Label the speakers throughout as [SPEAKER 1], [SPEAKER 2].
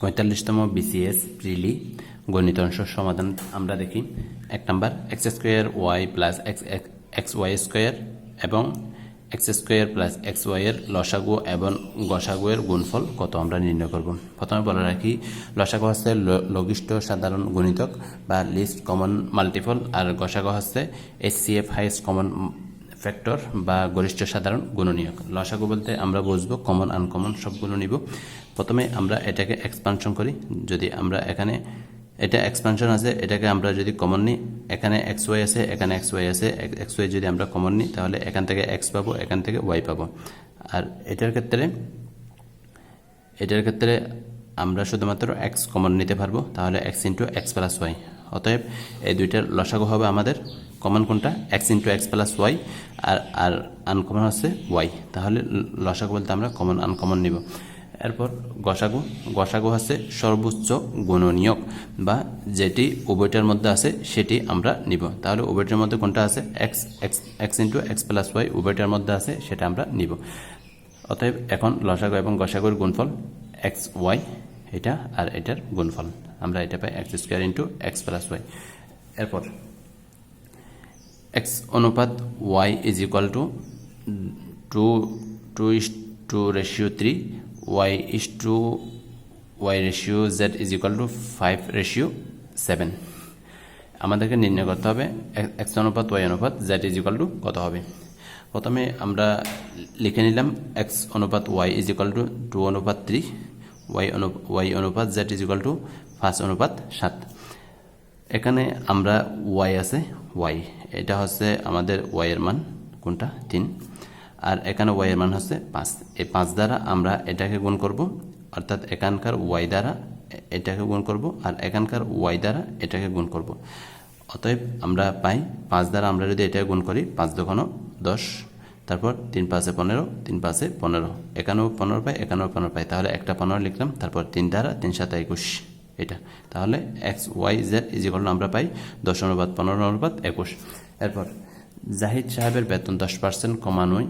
[SPEAKER 1] পঁয়তাল্লিশতম BCS প্রিলি গণিত অংশ সমাধান আমরা দেখি। এক number x square y plus x x y square এবং এক্স স্কোয়ার প্লাস এক্স ওয়াইয়ের লসাগু এবং গসাগু এর গুণফল কত আমরা নির্ণয় করব? প্রথমে বলে রাখি, লসাগু হচ্ছে লঘিষ্ঠ সাধারণ গুণিতক বা লিস্ট কমন মাল্টিপল আর গসাগু হচ্ছে S C F highest common factor বা গরিষ্ঠ সাধারণ গুণনীয়ক। লসাগু বলতে আমরা বুঝব কমন আনকমন সবগুলো নিব। প্রথমে আমরা এটাকে এক্সপানশন করি। যদি আমরা এখানে এটা এক্সপানশন আছে, এটাকে আমরা যদি কমন নিই, এখানে এক্স ওয়াই আছে, এখানে এক্স ওয়াই আছে এক্স ওয়াই যদি আমরা কমন নিই, তাহলে এখান থেকে এক্স পাবো, এখান থেকে ওয়াই পাবো। আর এটার ক্ষেত্রে এটার ক্ষেত্রে আমরা শুধুমাত্র এক্স কমন নিতে পারব, তাহলে x into x plus y অতএব এই দুইটার লসাগু হবে আমাদের কমন কোনটা? X into x plus y আর আর আনকমন হচ্ছে ওয়াই তাহলে লসাগু বলতে আমরা কমন আনকমন নিব। এরপর গসাগু। গসাগু হচ্ছে সর্বোচ্চ গুণনীয়ক বা যেটি উভয়টার মধ্যে আছে সেটি আমরা নিব। তাহলে উভয়টার মধ্যে কোনটা আছে? X x x into x plus y উভয়টার মধ্যে আছে সেটা আমরা নিব। অতএব এখন লসাগু এবং গসাগুর গুণফল এক্স ওয়াই এটা আর এটার গুণফল। আমরা এটা পাই x square into x plus y এরপর এক্স অনুপাত y is equal to two two is to ratio three y is to y ratio z is equal to five ratio seven আমাদেরকে নির্ণয় করতে হবে এক্স অনুপাত ওয়াই অনুপাত z is equal two কত হবে? প্রথমে আমরা লিখে নিলাম এক্স অনুপাত y is equal to two অনুপাত থ্রি ওয়াই অনু ওয়াই অনুপাত জেড ইজ ইকুয়াল টু পাঁচ অনুপাত সাত। এখানে আমরা ওয়াই আছে ওয়াই এটা হচ্ছে আমাদের ওয়াই এর মান, কোনটা? তিন। আর এখানে ওয়াই এর মান হচ্ছে পাঁচ। এই পাঁচ দ্বারা আমরা এটাকে গুণ করব, অর্থাৎ এখানকার ওয়াই দ্বারা এটাকে গুণ করব, আর এখানকার ওয়াই দ্বারা এটাকে গুণ করব। অতএব আমরা পাই, পাঁচ দ্বারা আমরা যদি এটা গুণ করি, পাঁচ দোকানো দশ, তারপর তিন পাঁচে পনেরো, তিন পাঁচে পনেরো। একান্ন পনেরো পাই একান্ন পনেরো পাই। তাহলে একটা পনেরো লিখলাম, তারপর তিন দ্বারা তিন সাত একুশ। এটা। তাহলে এক্স ওয়াই জেড ইজিকল আমরা পাই দশ অনুপাত, পনেরো অনুপাত, একুশ। এরপর জাহিদ সাহেবের বেতন দশ পার্সেন্ট কমানোই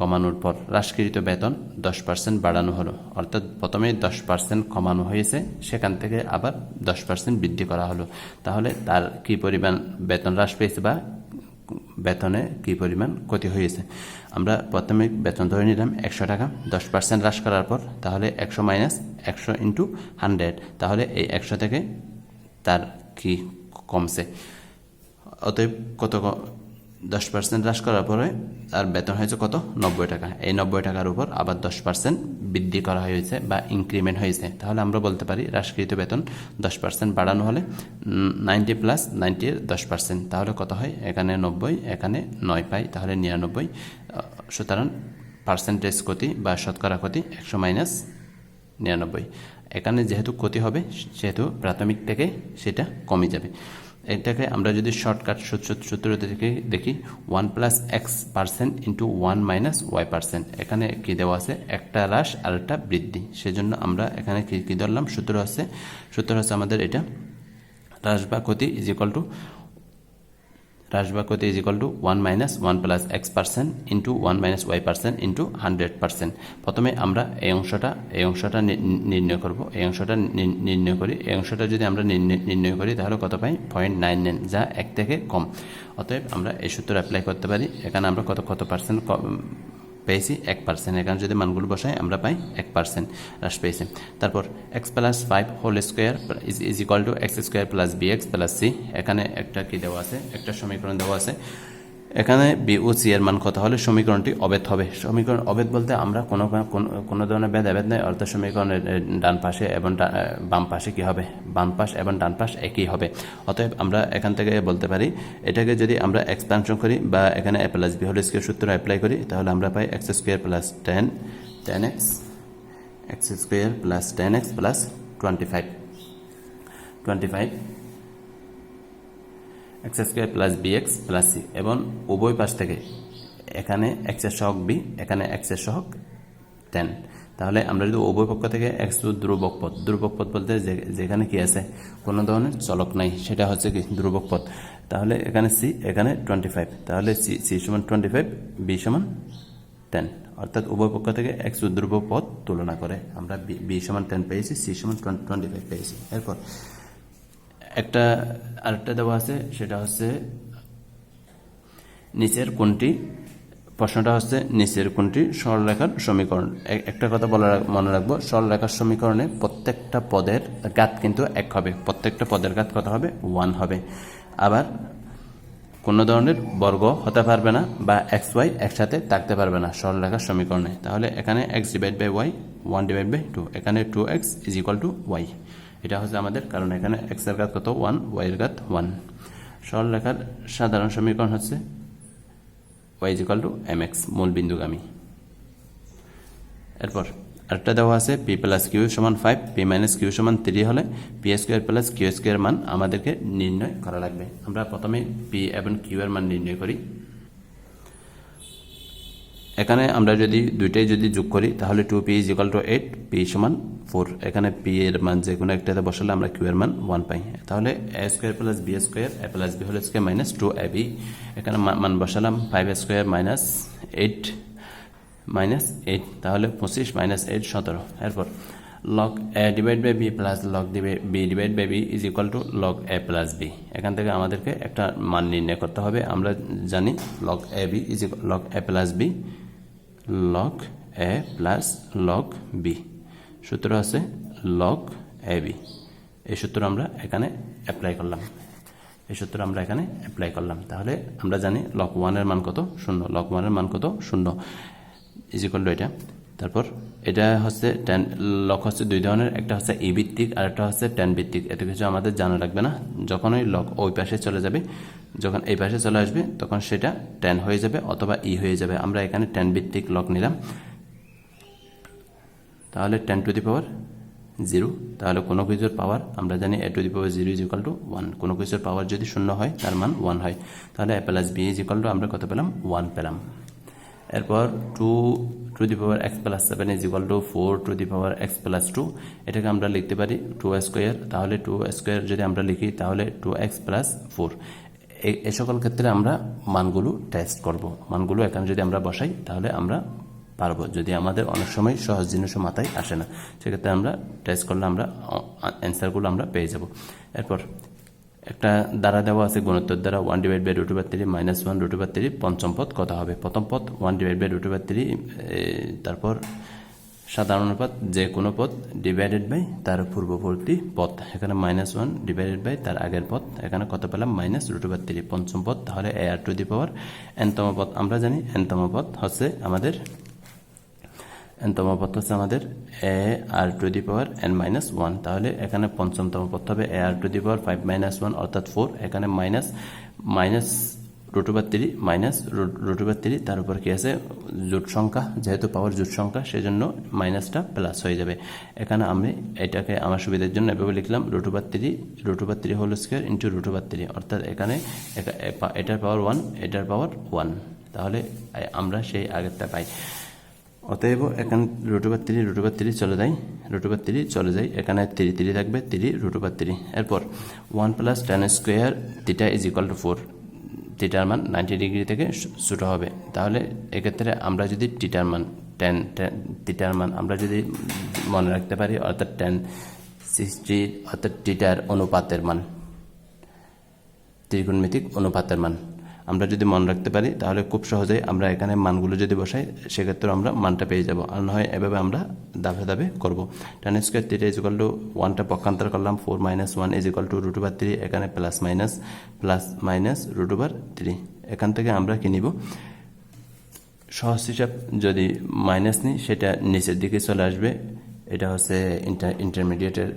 [SPEAKER 1] কমানোর পর হ্রাসকৃত বেতন দশ পার্সেন্ট বাড়ানো হলো। অর্থাৎ প্রথমে দশ পার্সেন্ট কমানো হয়েছে, সেখান থেকে আবার দশ পার্সেন্ট বৃদ্ধি করা হলো। তাহলে তার কি পরিমাণ বেতন হ্রাস পেয়েছে বা বেতনে কী পরিমাণ ক্ষতি হয়েছে? আমরা প্রথমে বেতন ধরে নিলাম একশো টাকা, দশ পার্সেন্ট হ্রাস করার পর তাহলে একশো মাইনাস একশো ইন্টু হান্ড্রেড তাহলে এই একশো থেকে তার কি কমছে? অতএব কত দশ পার্সেন্ট হ্রাস করার পরে তার বেতন হয়েছে কত? নব্বই টাকা। এই নব্বই টাকার উপর আবার দশ পার্সেন্ট বৃদ্ধি করা হয়েছে বা ইনক্রিমেন্ট হয়েছে। তাহলে আমরা বলতে পারি হ্রাসকৃত বেতন দশ পার্সেন্ট বাড়ানো হলে নাইনটি প্লাস নাইনটির দশ পার্সেন্ট তাহলে কত হয়? এখানে নব্বই, এখানে নয় পাই, তাহলে নিরানব্বই। সুতরাং পার্সেন্টেজ ক্ষতি বা শতকরা ক্ষতি একশো মাইনাস নিরানব্বই। এখানে যেহেতু ক্ষতি হবে, সেহেতু প্রাথমিক থেকে সেটা কমে যাবে। এটাকে আমরা যদি শর্টকাট সূত্র থেকে দেখি one plus x percent into one minus y percent এখানে কী দেওয়া আছে? একটা হ্রাস আর একটা বৃদ্ধি। সেজন্য আমরা এখানে কী কী ধরলাম? সূত্র আছে। সূত্র আছে আমাদের এটা। হ্রাস বা ক্ষতি ইজ ইকাল টু হ্রাস বা ক্ষতি is equal to one minus one plus x percent into one minus y percent into hundred percent প্রথমে আমরা এই অংশটা এই অংশটা নির্ণয় করব। এই অংশটা নির্ণয় করি। এই অংশটা যদি আমরা নির্ণয় করি, তাহলে কত পাই? পয়েন্ট নাইন নাইন যা এক থেকে কম। অতএব আমরা এই সূত্র অ্যাপ্লাই করতে পারি। এখানে আমরা কত কত পার্সেন্ট পেয়েছি, এক পার্সেন্ট এখানে যদি মানগুলো বসাই, আমরা পাই এক পার্সেন্ট হ্রাস পেয়েছি। তারপর x plus five whole square is is equal to x square plus b x plus c এখানে একটা কি দেওয়া আছে? একটা সমীকরণ দেওয়া আছে। এখানে বি ও সি এর মান কত হলে সমীকরণটি অবেদ হবে? সমীকরণ অবেদ বলতে আমরা কোনো কোনো- ধরনের ভেদ অবেদ নেই, অর্থাৎ সমীকরণের ডান পাশে এবং বাম পাশে কি হবে? বাম পাশ এবং ডান পাশ একই হবে। অতএব আমরা এখান থেকে বলতে পারি, এটাকে যদি আমরা এক্সপ্যানশন করি বা এখানে a plus b whole square সূত্র অ্যাপ্লাই করি, তাহলে আমরা পাই x square plus ten ten x x square plus ten x plus twenty five twenty five x square plus b x plus c এবং উভয় পাশ থেকে এখানে এক্সের সহক বি এখানে এক্সের সহক টেন তাহলে আমরা যদি উভয় পক্ষ থেকে এক্স ধ্রুবক পথ ধ্রুবক পথ বলতে যেখানে কি আছে? কোনো ধরনের চলক নাই, সেটা হচ্ছে কি ধ্রুবক পথ তাহলে এখানে সি এখানে টোয়েন্টি ফাইভ তাহলে সি সি সমান টোয়েন্টি ফাইভ বি সমান টেন অর্থাৎ উভয় পক্ষ থেকে এক্স ধ্রুব পদ তুলনা করে আমরা বি সমান টেন পেয়েছি সি সমান টোয়েন্টি ফাইভ পেয়েছি। এরপর একটা আরেকটা দেওয়া আছে, সেটা হচ্ছে নিচের কোনটি? প্রশ্নটা হচ্ছে নিচের কোনটি? সরলরেখার সমীকরণ। একটা কথা বলা রাখ- মনে রাখব, সরলরেখার সমীকরণে প্রত্যেকটা পদের গাত কিন্তু এক হবে। প্রত্যেকটা পদের গাত কত হবে? ওয়ান হবে। আবার কোনো ধরনের বর্গ হতে পারবে না বা এক্স ওয়াই একসাথে থাকতে পারবে না সরলরেখার সমীকরণে। তাহলে এখানে x divide by y, one divide by two. এখানে two x is equal to y. এটা হচ্ছে আমাদের, কারণ এখানে এক্সের ঘাত কত? ওয়ান ওয়াই এর ঘাত ওয়ান সরলরেখার সাধারণ সমীকরণ হচ্ছে y is equal to m x মূল বিন্দুগামী। এরপর আরেকটা দেওয়া আছে পি প্লাস কিউ সমান ফাইভ পি মাইনাস কিউ সমান থ্রি হলে p square plus q square মান আমাদেরকে নির্ণয় করা লাগবে। আমরা প্রথমে পি এবং কিউ এর মান নির্ণয় করি। এখানে আমরা যদি দুইটাই যদি যোগ করি, তাহলে two p is equal to eight p সমান ফোর এখানে পি এর মান যে কোনো একটাতে বসালে আমরা কিউ এর মান ওয়ান পাই। তাহলে a square plus b square a plus b whole square minus two a b এখানে মান বসালাম five square minus eight minus eight তাহলে পঁচিশ মাইনাস এইট সতেরো। এরপর log a divide by b plus log b divide by b is equal to log a plus b এখান থেকে আমাদেরকে একটা মান নির্ণয় করতে হবে। আমরা জানি log a b is log a plus b log a plus log b সূত্র আছে লক এ বি এই সূত্র আমরা এখানে অ্যাপ্লাই করলাম। এই সূত্র আমরা এখানে অ্যাপ্লাই করলাম। তাহলে আমরা জানি লক ওয়ানের মান কত? শূন্য। লক ওয়ানের মান কত? শূন্য। ইজ ইকুয়াল টু এটা। তারপর এটা হচ্ছে টেন লক হচ্ছে দুই ধরনের। একটা হচ্ছে ই ভিত্তিক আর একটা হচ্ছে টেন ভিত্তিক এত কিছু আমাদের জানা লাগবে না। যখন ওই লক ওই পাশে চলে যাবে যখন এই পাশে চলে আসবে, তখন সেটা টেন হয়ে যাবে অথবা ই হয়ে যাবে। আমরা এখানে টেন ভিত্তিক লক নিলাম। তাহলে ten to the power zero তাহলে কোনো কিছুর পাওয়ার আমরা জানি a to the power zero is equal to one কোনো কিছুর পাওয়ার যদি শূন্য হয়, তার মান ওয়ান হয়। তাহলে a plus b is equal to আমরা কত পেলাম? ওয়ান পেলাম। এরপর two to the power x plus seven is equal to four to the power x plus two এটাকে আমরা লিখতে পারি টু স্কোয়ার তাহলে টু স্কোয়ার যদি আমরা লিখি, তাহলে টু এক্স প্লাস ফোর এই সকল ক্ষেত্রে আমরা মানগুলো টেস্ট করব। মানগুলো এখানে যদি আমরা বসাই, তাহলে আমরা পারব। যদি আমাদের অনেক সময় সহজ জিনিসও মাথায় আসে না, সেক্ষেত্রে আমরা টেস্ট করলে আমরা অ্যান্সারগুলো আমরা পেয়ে যাব। এরপর একটা দ্বারা দেওয়া আছে গুণোত্তর দ্বারা one divide by root by three minus one root by three পঞ্চম পদ কত হবে? প্রথম পদ one divide by root by three তারপর সাধারণ পদ, যে কোনো পথ ডিভাইডেড বাই তার পূর্ববর্তী পথ এখানে মাইনাস ওয়ান ডিভাইডেড বাই তার আগের পথ এখানে কত পেলাম? মাইনাস রুট বাই থ্রি পঞ্চম পথ তাহলে এ আর টু দি পাওয়ার এনতম পথ আমরা জানি এনতম পথ হচ্ছে আমাদের এনতম পথ হচ্ছে আমাদের a r to the power n minus one তাহলে এখানে পঞ্চমতম পথ হবে a r to the power five minus one অর্থাৎ ফোর এখানে minus minus root over three minus root over three তার উপর কি আছে? জোট সংখ্যা, যেহেতু পাওয়ার জোট সংখ্যা, সেজন্য মাইনাসটা প্লাস হয়ে যাবে। এখানে আমি এটাকে আমার সুবিধার জন্য এভাবে লিখলাম root over three root over three whole square into root over three অর্থাৎ এখানে এটার পাওয়ার ওয়ান এটার পাওয়ার ওয়ান তাহলে আমরা সেই আগেরটা পাই। অতএব এখানে রুটুবার রুটুবার তিরি চলে যায় রুটুবার তিরি চলে যাই। এখানে তিরি তিরি থাকবে, তিরি রুটুবার তিরি এরপর one plus tan square theta is equal to four টিটার মান নাইনটি ডিগ্রি থেকে ছোটো হবে। তাহলে এক্ষেত্রে আমরা যদি টিটার মান টেন টিটার মান আমরা যদি মনে রাখতে পারি, অর্থাৎ টেন সিক্সটি অর্থাৎ টিটার অনুপাতের মান ত্রিগুণমিতিক অনুপাতের মান। আমরা যদি মনে রাখতে পারি, তাহলে খুব সহজেই আমরা এখানে মানগুলো যদি বসাই সেক্ষেত্রে আমরা মানটা পেয়ে যাব। আর না হয় এভাবে আমরা দাবে দাবে করব। Tan square three is equal to ওয়ানটা পক্ষান্তর করলাম four minus one is equal to root over three এখানে plus minus plus minus root over three এখান থেকে আমরা কি নিব? সহজ হিসাব যদি মাইনাস নিই, সেটা নিচের দিকে চলে আসবে। এটা হচ্ছে ইন্টার ইন্টারমিডিয়েটের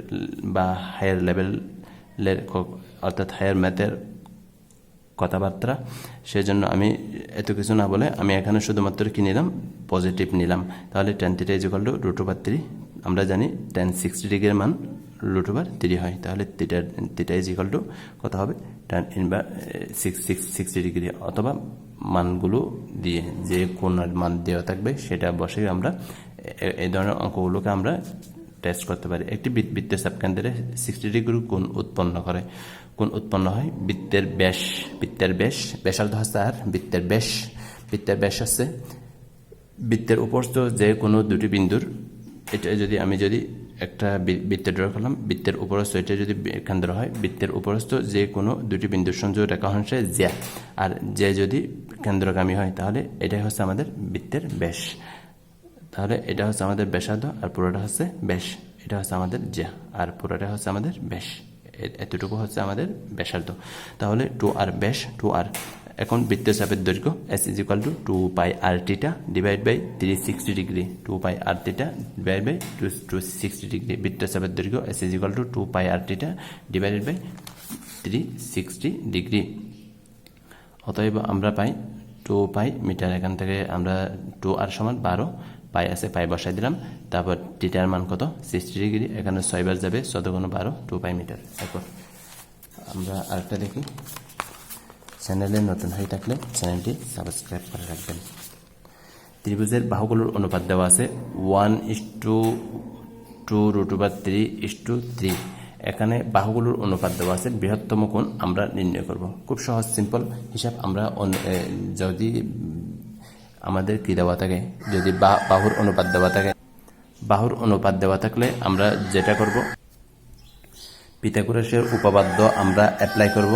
[SPEAKER 1] বা হায়ার লেভেলের অর্থাৎ হায়ার ম্যাথের কথাবার্তা। সেজন্য আমি এত কিছু না বলে আমি এখানে শুধুমাত্র কি নিলাম? পজিটিভ নিলাম। তাহলে tan three is equal to root over three আমরা জানি টেন সিক্সটি ডিগ্রির মান রুট ওভার থ্রি হয়। তাহলে theta theta is equal to কত হবে? Tan inverse six six sixty degree অথবা মানগুলো দিয়ে, যে কোন মান দেওয়া থাকবে সেটা বসে আমরা এই ধরনের অঙ্কগুলোকে আমরা টেস্ট করতে পারি। একটি বৃত্তের সাবকেন্দ্রে সিক্সটি ডিগ্রি কোণ উৎপন্ন করে। কোণ উৎপন্ন হয়? বৃত্তের ব্যাস বৃত্তের ব্যাস ব্যাসার্ধ হচ্ছে আর, বৃত্তের ব্যাস বৃত্তের ব্যাস হচ্ছে বৃত্তের উপরস্থ যে কোনো দুটি বিন্দুর। এটা যদি আমি যদি একটা বৃত্ত ড্র করলাম, বৃত্তের উপরস্থ এটা যদি কেন্দ্র হয়, বৃত্তের উপরস্থ যে কোনো দুটি বিন্দুর সংযোগ রেখা হচ্ছে জ্যা। আর যে যদি কেন্দ্রগামী হয়, তাহলে এটাই হচ্ছে আমাদের বৃত্তের ব্যাস তাহলে এটা হচ্ছে আমাদের ব্যাসার্ধ আর পুরোটা হচ্ছে ব্যাস এটা হচ্ছে আমাদের জ্যা। আর পুরোটা হচ্ছে আমাদের ব্যাস এতটুকু হচ্ছে আমাদের ব্যাসার্ধ। তাহলে টু আর ব্যাস টু আর এখন বৃত্তীয় চাপের দৈর্ঘ্য s is equal to two pi r theta divide by three sixty degree two pi r theta divide by two two sixty degree বৃত্তীয় চাপের দৈর্ঘ্য s is equal to two pi r theta divided by three sixty degree অতএব আমরা পাই two পাই metre, এখান থেকে আমরা two আর সমান বারো পাই আছে পাই বসাই দিলাম। তারপর টিটার মান কত? সিক্সটি ডিগ্রি এখানে ছয়বার যাবে চোদ্দ কোনো বারো টু পাই মিটার এরপর আমরা আরেকটা দেখি। চ্যানেলে নতুন হয়ে থাকলে চ্যানেলটি সাবস্ক্রাইব করে রাখবেন। ত্রিভুজের বাহুগুলোর অনুপাত দেওয়া আছে one is to two root over three is to three এখানে বাহুগুলোর অনুপাত দেওয়া আছে বৃহত্তম কোণ আমরা নির্ণয় করব। খুব সহজ সিম্পল হিসাব আমরা যদি আমাদের কি দেওয়া থাকে? যদি বাহুর অনুপাত দেওয়া থাকে, বাহুর অনুপাত দেওয়া থাকলে আমরা যেটা করব? পিতাকুরাসের উপপাদ্য আমরা অ্যাপ্লাই করব।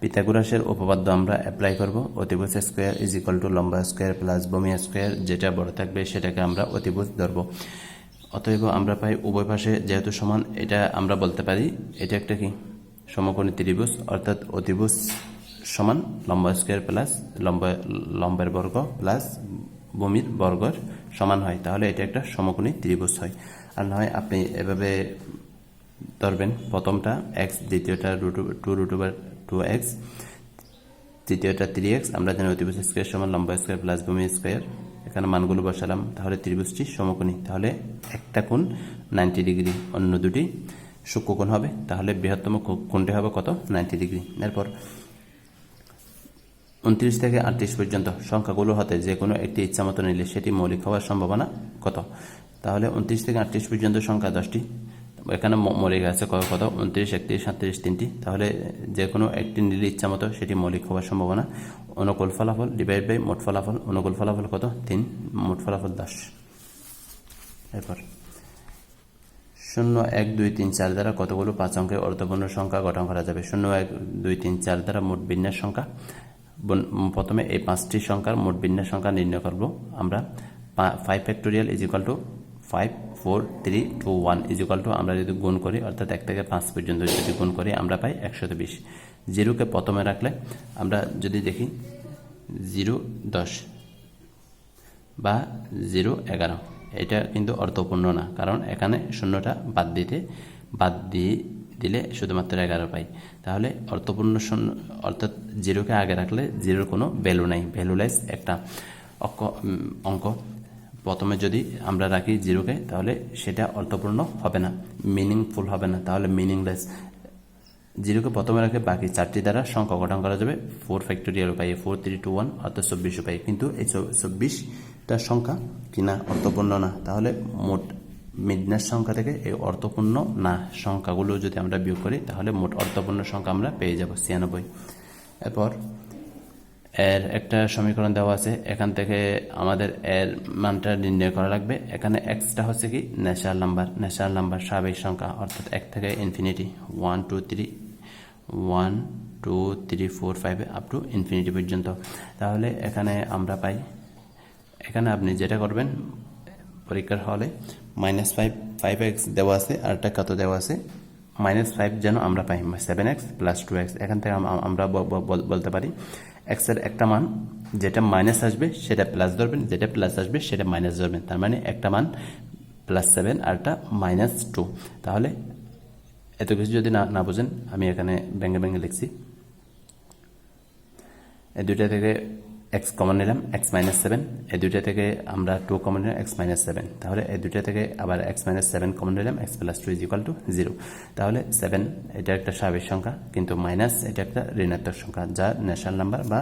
[SPEAKER 1] পিথাগোরাসের উপপাদ্য আমরা অ্যাপ্লাই করব। অতিভুজ স্কোয়ার ইজ ইকাল টু লম্বা স্কোয়ার প্লাস বমি স্কোয়ার যেটা বড় থাকবে সেটাকে আমরা অতিভুজ ধরব। অতএব আমরা পাই উভয় পাশে যেহেতু সমান, এটা আমরা বলতে পারি, এটা একটা কি? সমকোণী ত্রিভুজ, অর্থাৎ অতিভুজ সমান লম্বা স্কোয়ার প্লাস লম্বা, লম্বের বর্গ প্লাস ভূমির বর্গর সমান হয়। তাহলে এটা একটা সমকোণী ত্রিভুজ হয়। আর না হয় আপনি এভাবে ধরবেন, প্রথমটা এক্স দ্বিতীয়টা two root over two x তৃতীয়টা three x আমরা জানি অতিভুজ স্কোয়ার সমান লম্বা স্কোয়ার প্লাস ভূমি স্কোয়ার এখানে মানগুলো বসালাম, তাহলে ত্রিভুজটি সমকোণী। তাহলে একটা কোণ নাইনটি ডিগ্রি অন্য দুটি সূক্ষ্মকোণ হবে। তাহলে বৃহত্তম কোণটি হবে কত? নাইনটি ডিগ্রি এরপর উনত্রিশ থেকে আটত্রিশ পর্যন্ত সংখ্যাগুলো হতে যে কোনো একটি ইচ্ছা মতো নিলে সেটি মৌলিক হওয়ার সম্ভাবনা কত? তাহলে উনত্রিশ থেকে আটত্রিশ পর্যন্ত সংখ্যা দশটি। এখানে মৌলিক আছে কত কত? উনত্রিশ, একত্রিশ সাতত্রিশ তিনটি। তাহলে যে কোনো একটি নিলে ইচ্ছা মতো সেটি মৌলিক হওয়ার সম্ভাবনা। অনুকূল ফলাফল ডিভাইড বাই মোট ফলাফল। অনুকূল ফলাফল কত? তিন, মোট ফলাফল দশ। এরপর শূন্য এক দুই তিন চার দ্বারা কতগুলো পাঁচ অঙ্কের অর্থপূর্ণ সংখ্যা গঠন করা যাবে? শূন্য এক দুই তিন চার দ্বারা মোট বিন্যাস সংখ্যা। প্রথমে এই পাঁচটি সংখ্যার মোট বিন্যাস সংখ্যা নির্ণয় করব। আমরা five factorial is two five four three two one is two আমরা যদি গুণ করি, অর্থাৎ এক থেকে পাঁচ পর্যন্ত যদি গুণ করি, আমরা পাই একশত বিশ। জিরোকে প্রথমে রাখলে আমরা যদি দেখি জিরো, দশ বা জিরো, এগারো। এটা কিন্তু অর্থপূর্ণ না, কারণ এখানে শূন্যটা বাদ দিতে বাদ দিয়ে দিলে শুধুমাত্র এগারো পাই। তাহলে অর্থপূর্ণ শূন্য, অর্থাৎ জিরোকে আগে রাখলে জিরোর কোনো ভ্যালু নাই। ভ্যালুলেস একটা অঙ্ক অঙ্ক। প্রথমে যদি আমরা রাখি জিরোকে, তাহলে সেটা অর্থপূর্ণ হবে না মিনিংফুল হবে না, তাহলে মিনিংলেস জিরোকে প্রথমে রাখে বাকি চারটি দ্বারা সংখ্যা গঠন করা যাবে ফোর ফ্যাক্টোরিয়াল উপায়ে ফোর থ্রি টু ওয়ান অর্থাৎ চব্বিশ উপায়ে কিন্তু এই চব্বিশটা সংখ্যা কিনা অর্থপূর্ণ না, তাহলে মোট মিডনাস সংখ্যা থেকে এই অর্থপূর্ণ না সংখ্যাগুলো যদি আমরা বিয়োগ করি, তাহলে মোট অর্থপূর্ণ সংখ্যা আমরা পেয়ে যাব ছিয়ানব্বই। এরপর এর একটা সমীকরণ দেওয়া আছে, এখান থেকে আমাদের এর মানটা নির্ণয় করা লাগবে। এখানে এক্সটা হচ্ছে কি ন্যাচারাল নাম্বার ন্যাচারাল নাম্বার স্বাভাবিক সংখ্যা, অর্থাৎ এক থেকে infinity one two three one two three four five up to infinity পর্যন্ত। তাহলে এখানে আমরা পাই, এখানে আপনি যেটা করবেন, পরীক্ষার হলে মাইনাস ফাইভ ফাইভ এক্স দেওয়া আছে, আর একটা কত দেওয়া আছে? মাইনাস ফাইভ যেন আমরা পাই seven x plus two x এখান থেকে আম- আমরা বলতে পারি এক্সের একটা মান যেটা মাইনাস আসবে, সেটা প্লাস ধরবেন, যেটা প্লাস আসবে, সেটা মাইনাস ধরবেন। তার মানে একটা মান প্লাস সেভেন আর একটা মাইনাস টু তাহলে এত কিছু যদি না না বোঝেন, আমি এখানে ব্যাঙ্গে ব্যাঙ্গে লিখছি। এই দুইটা থেকে এক্স কমন নিলাম এক্স মাইনাস সেভেন এই দুইটা থেকে আমরা টু কমন নিলাম এক্স মাইনাস সেভেন তাহলে এই দুইটা থেকে আবার এক্স মাইনাস সেভেন কমন নিলাম x plus two is equal to zero তাহলে সেভেন এটা একটা স্বাভাবিক সংখ্যা কিন্তু মাইনাস এটা একটা ঋণাত্মক সংখ্যা যা ন্যাচারাল নাম্বার বা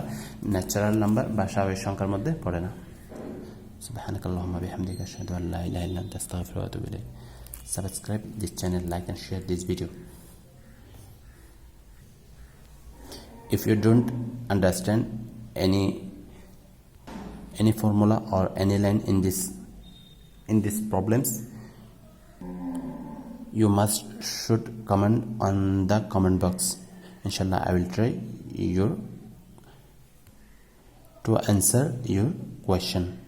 [SPEAKER 1] ন্যাচারাল নাম্বার বা স্বাভাবিক সংখ্যার মধ্যে পড়ে না سبحانك اللهم بحمدك أشهد أن لا إله إلا أنت أستغفرك وأتوب إليك subscribe this channel like and share this video if you don't understand any any formula or any line in this in these problems you must should comment on the comment box. Inshallah i will try your to answer your question